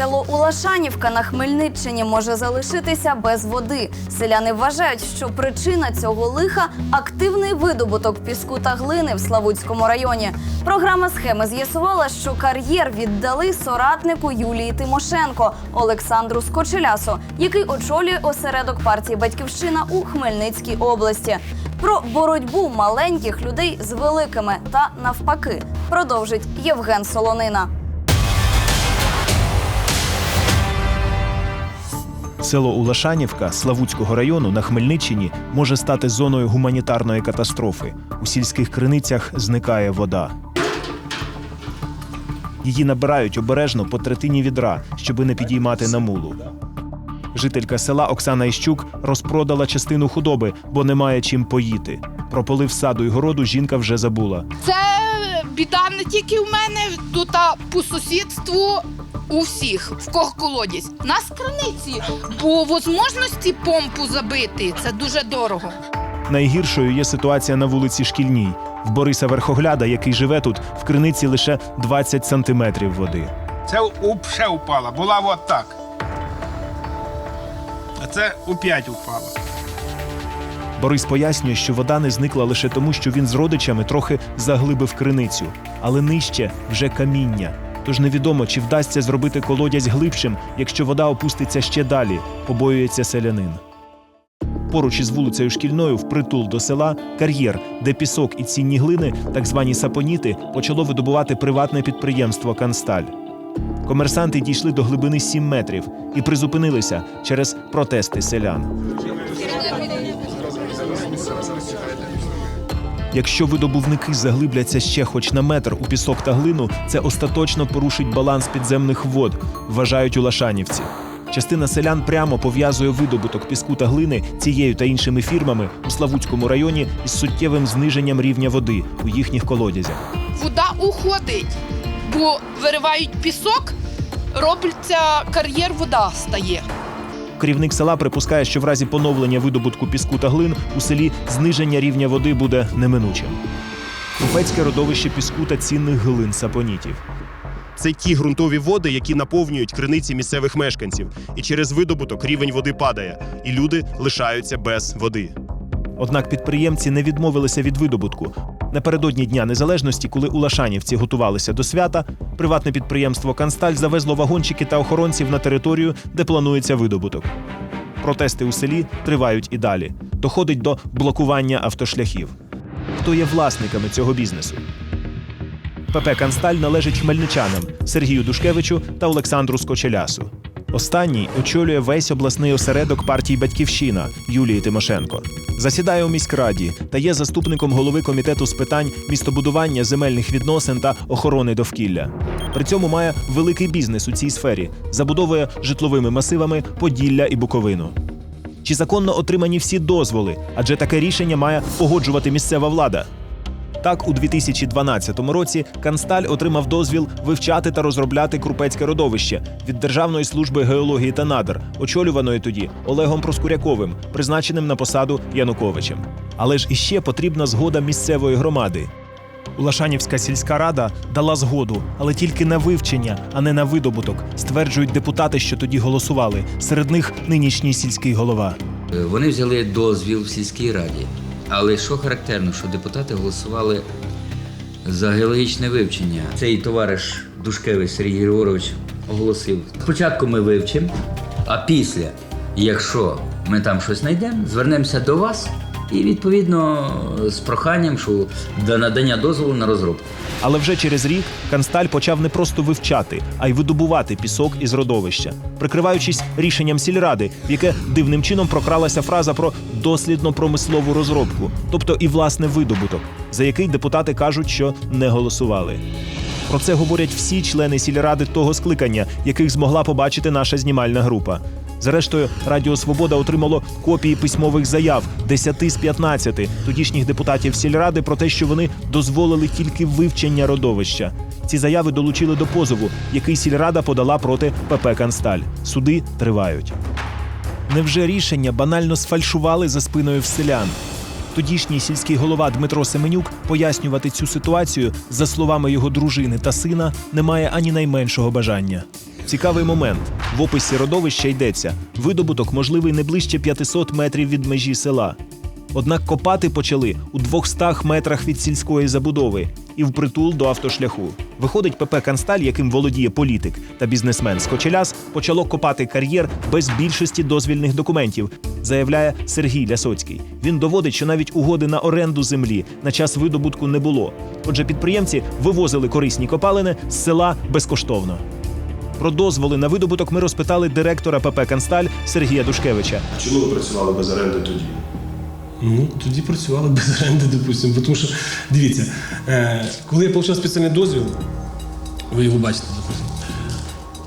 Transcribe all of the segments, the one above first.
Село Улашанівка на Хмельниччині може залишитися без води. Селяни вважають, що причина цього лиха активний видобуток піску та глини в Славутському районі. Програма схеми з'ясувала, що кар'єр віддали соратнику Юлії Тимошенко Олександру Скочелясу, який очолює осередок партії Батьківщина у Хмельницькій області. Про боротьбу маленьких людей з великими та навпаки продовжить Євген Солонина. Село Улашанівка Славутського району на Хмельниччині може стати зоною гуманітарної катастрофи. У сільських криницях зникає вода. Її набирають обережно по третині відра, щоби не підіймати на мулу. Жителька села Оксана Іщук розпродала частину худоби, бо немає чим поїти. Про полив саду й городу жінка вже забула. Це біда не тільки в мене, тут по сусідству у всіх, в кого колодязь. У Нас криниці, бо можливості помпу забити це дуже дорого. Найгіршою є ситуація на вулиці Шкільній. В Бориса Верхогляда, який живе тут, в криниці лише 20 сантиметрів води. Це ще упала, була от так. А це у п'ять упала. Борис пояснює, що вода не зникла лише тому, що він з родичами трохи заглибив криницю, але нижче вже каміння. Тож невідомо, чи вдасться зробити колодязь глибшим, якщо вода опуститься ще далі, побоюється селянин. Поруч із вулицею шкільною, впритул до села, кар'єр, де пісок і цінні глини, так звані сапоніти, почало видобувати приватне підприємство Кансталь. Комерсанти дійшли до глибини 7 метрів і призупинилися через протести селян. Якщо видобувники заглибляться ще хоч на метр у пісок та глину, це остаточно порушить баланс підземних вод, вважають улашанівці. Частина селян прямо пов'язує видобуток піску та глини цією та іншими фірмами у Славутському районі із суттєвим зниженням рівня води у їхніх колодязях. Вода уходить, бо виривають пісок, робиться кар'єр, вода стає. Керівник села припускає, що в разі поновлення видобутку піску та глин у селі зниження рівня води буде неминучим. Купецьке родовище піску та цінних глин сапонітів. Це ті ґрунтові води, які наповнюють криниці місцевих мешканців, і через видобуток рівень води падає, і люди лишаються без води. Однак підприємці не відмовилися від видобутку. Напередодні Дня Незалежності, коли улашанівці готувалися до свята, приватне підприємство Кансталь завезло вагончики та охоронців на територію, де планується видобуток. Протести у селі тривають і далі. Доходить до блокування автошляхів. Хто є власниками цього бізнесу? ПП Кансталь належить хмельничанам Сергію Душкевичу та Олександру Скочелясу. Останній очолює весь обласний осередок партії Батьківщина Юлії Тимошенко. Засідає у міськраді та є заступником голови комітету з питань містобудування, земельних відносин та охорони довкілля. При цьому має великий бізнес у цій сфері, забудовує житловими масивами Поділля і Буковину. Чи законно отримані всі дозволи? Адже таке рішення має погоджувати місцева влада. Так, у 2012 році Кансталь отримав дозвіл вивчати та розробляти крупецьке родовище від Державної служби геології та надр, очолюваної тоді Олегом Проскуряковим, призначеним на посаду Януковичем. Але ж іще потрібна згода місцевої громади. Улашанівська сільська рада дала згоду, але тільки на вивчення, а не на видобуток, стверджують депутати, що тоді голосували. Серед них нинішній сільський голова. Е, Вони взяли дозвіл в сільській раді. Але що характерно, що депутати голосували за геологічне вивчення. Цей товариш Душкевич Сергій Григорович оголосив: спочатку ми вивчимо, а після, якщо ми там щось знайдемо, звернемося до вас і відповідно з проханням, що до надання дозволу на розробку. Але вже через рік Кансталь почав не просто вивчати, а й видобувати пісок із родовища, прикриваючись рішенням сільради, в яке дивним чином прокралася фраза про дослідно-промислову розробку, тобто і власне видобуток, за який депутати кажуть, що не голосували. Про це говорять всі члени сільради того скликання, яких змогла побачити наша знімальна група. Зрештою, Радіо Свобода отримало копії письмових заяв 10 з 15 тодішніх депутатів сільради про те, що вони дозволили тільки вивчення родовища. Ці заяви долучили до позову, який сільрада подала проти ПП Кансталь. Суди тривають. Невже рішення банально сфальшували за спиною в селян? Тодішній сільський голова Дмитро Семенюк пояснювати цю ситуацію, за словами його дружини та сина, не має ані найменшого бажання. Цікавий момент. В описі родовища йдеться: видобуток можливий не ближче 500 метрів від межі села. Однак копати почали у 200 метрах від сільської забудови і впритул до автошляху. Виходить, ПП Кансталь, яким володіє політик та бізнесмен Скочеляс, почало копати кар'єр без більшості дозвільних документів, заявляє Сергій Лясоцький. Він доводить, що навіть угоди на оренду землі на час видобутку не було. Отже, підприємці вивозили корисні копалини з села безкоштовно. Про дозволи на видобуток ми розпитали директора ПП Кансталь Сергія Душкевича. Чому ви працювали без оренди тоді? Ну, тоді працювали без оренди, допустимо. Тому що, дивіться, е, коли я отримав спеціальний дозвіл, ви його бачите, допустимо,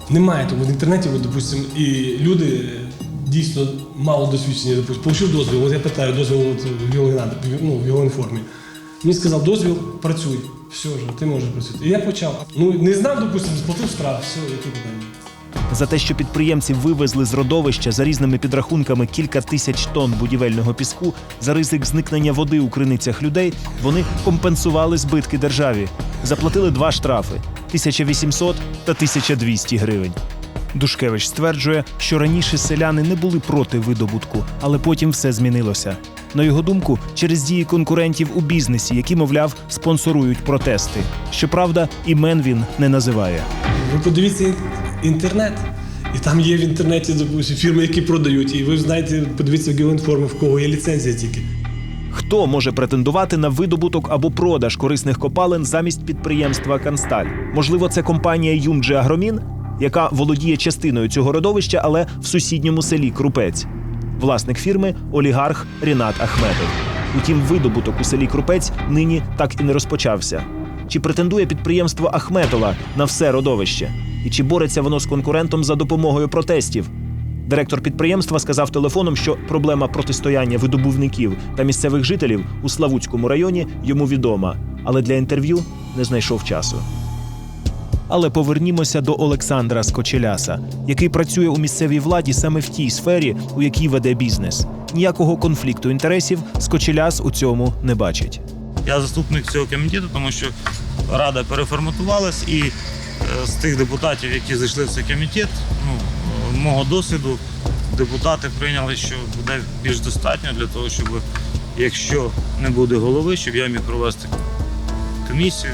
немає того в інтернеті, допустимо, і люди е, дійсно мало досвідчені, допустимо, получив дозвіл, от я питаю дозвіл от, в його ну, в його формі. Мені сказав, дозвіл, працюй, все вже, ти можеш працювати. І я почав. Ну, не знав, допустимо, сплатив штраф, все, які питання. За те, що підприємці вивезли з родовища за різними підрахунками кілька тисяч тонн будівельного піску, за ризик зникнення води у криницях людей, вони компенсували збитки державі. Заплатили два штрафи 1800 та 1200 гривень. Душкевич стверджує, що раніше селяни не були проти видобутку, але потім все змінилося. На його думку, через дії конкурентів у бізнесі, які, мовляв, спонсорують протести. Щоправда, імен він не називає. Ви подивіться інтернет. І там є в інтернеті допустим, фірми, які продають. І ви знаєте, подивіться в Геоінформи, в кого є ліцензія тільки. Хто може претендувати на видобуток або продаж корисних копалин замість підприємства Кансталь? Можливо, це компанія Юмджи Агромін, яка володіє частиною цього родовища, але в сусідньому селі Крупець. Власник фірми олігарх Рінат Ахметов. Утім, видобуток у селі Крупець нині так і не розпочався. Чи претендує підприємство Ахметова на все родовище? І чи бореться воно з конкурентом за допомогою протестів? Директор підприємства сказав телефоном, що проблема протистояння видобувників та місцевих жителів у Славутському районі йому відома, але для інтерв'ю не знайшов часу. Але повернімося до Олександра Скочеляса, який працює у місцевій владі саме в тій сфері, у якій веде бізнес. Ніякого конфлікту інтересів Скочеляс у цьому не бачить. Я заступник цього комітету, тому що рада переформатувалась, і з тих депутатів, які зайшли в цей комітет, ну, е, мого досвіду, депутати прийняли, що буде більш достатньо для того, щоб якщо не буде голови, щоб я міг провести комісію.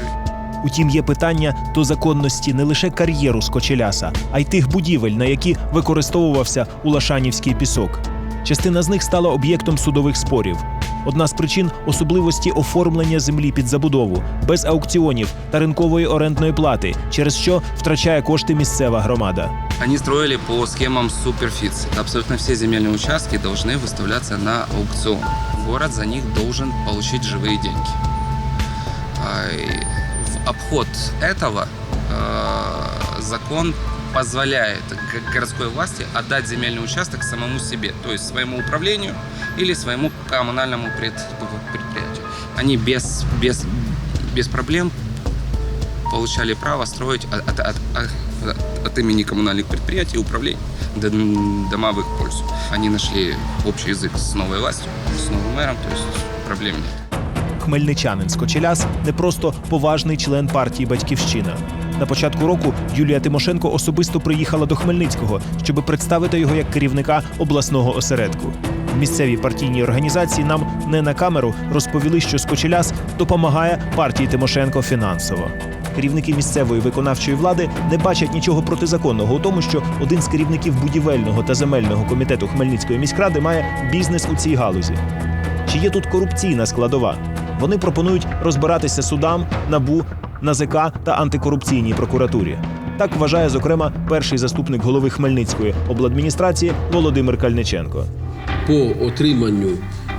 Утім, є питання до законності не лише кар'єру Скочеляса, а й тих будівель, на які використовувався Улашанівський пісок. Частина з них стала об'єктом судових спорів. Одна з причин особливості оформлення землі під забудову без аукціонів та ринкової орендної плати, через що втрачає кошти місцева громада. Они строили по схемам суперфиц. Абсолютно все земельные участки должны выставляться на аукцион. Город за них должен получить живые деньги. А, и В обход этого э, закон позволяет г- городской власти отдать земельный участок самому себе, то есть своему управлению или своему коммунальному пред- предприятию. Они без, без, без проблем получали право строить от, от- от- от- от имени коммунальных предприятий и управлений д- дома в их пользу. Они нашли общий язык с новой властью, с новым мэром, то есть проблем нет. Хмельничанин Скочеляс не просто поважний член партії Батьківщина. На початку року Юлія Тимошенко особисто приїхала до Хмельницького, щоб представити його як керівника обласного осередку. В місцевій партійній організації нам не на камеру розповіли, що Скочеляс допомагає партії Тимошенко фінансово. Керівники місцевої виконавчої влади не бачать нічого протизаконного у тому, що один з керівників будівельного та земельного комітету Хмельницької міськради має бізнес у цій галузі. Чи є тут корупційна складова? Вони пропонують розбиратися судам, набу, НАЗК та антикорупційній прокуратурі. Так вважає зокрема перший заступник голови Хмельницької обладміністрації Володимир Кальниченко. по отриманню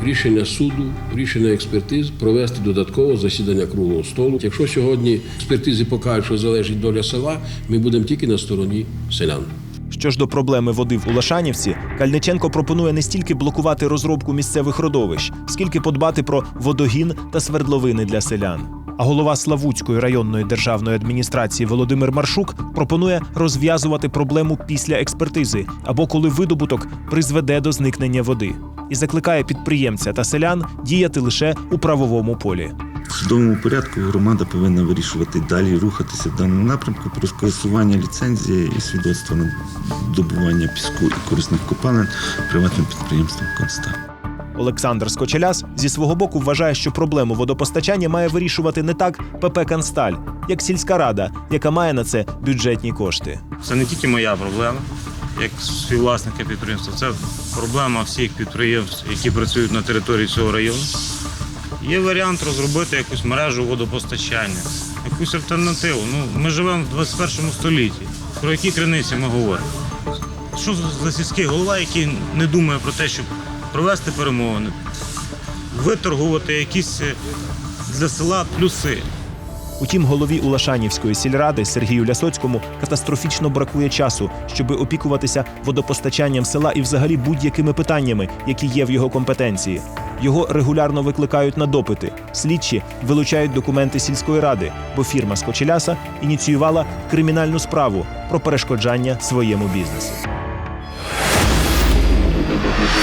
рішення суду, рішення експертиз провести додатково засідання круглого столу. Якщо сьогодні експертизи покажуть, що залежить доля села, ми будемо тільки на стороні селян. Що ж до проблеми води в Улашанівці, Кальниченко пропонує не стільки блокувати розробку місцевих родовищ, скільки подбати про водогін та свердловини для селян. А голова Славутської районної державної адміністрації Володимир Маршук пропонує розв'язувати проблему після експертизи або коли видобуток призведе до зникнення води, і закликає підприємця та селян діяти лише у правовому полі. В судовому порядку громада повинна вирішувати далі рухатися в даному напрямку про скасування ліцензії і свідоцтва на добування піску і корисних копалин приватним підприємством Констан. Олександр Скочеляс зі свого боку вважає, що проблему водопостачання має вирішувати не так ПП Кансталь, як сільська рада, яка має на це бюджетні кошти. Це не тільки моя проблема, як співвласника підприємства, це проблема всіх підприємств, які працюють на території цього району. Є варіант розробити якусь мережу водопостачання, якусь альтернативу. Ну, ми живемо в 21 столітті. Про які криниці ми говоримо? Що за сільський голова, який не думає про те, щоб провести перемовини, виторгувати якісь е, для села плюси. Утім, голові Улашанівської сільради Сергію Лясоцькому катастрофічно бракує часу, щоби опікуватися водопостачанням села і взагалі будь-якими питаннями, які є в його компетенції. Його регулярно викликають на допити. Слідчі вилучають документи сільської ради, бо фірма Скочеляса ініціювала кримінальну справу про перешкоджання своєму бізнесу.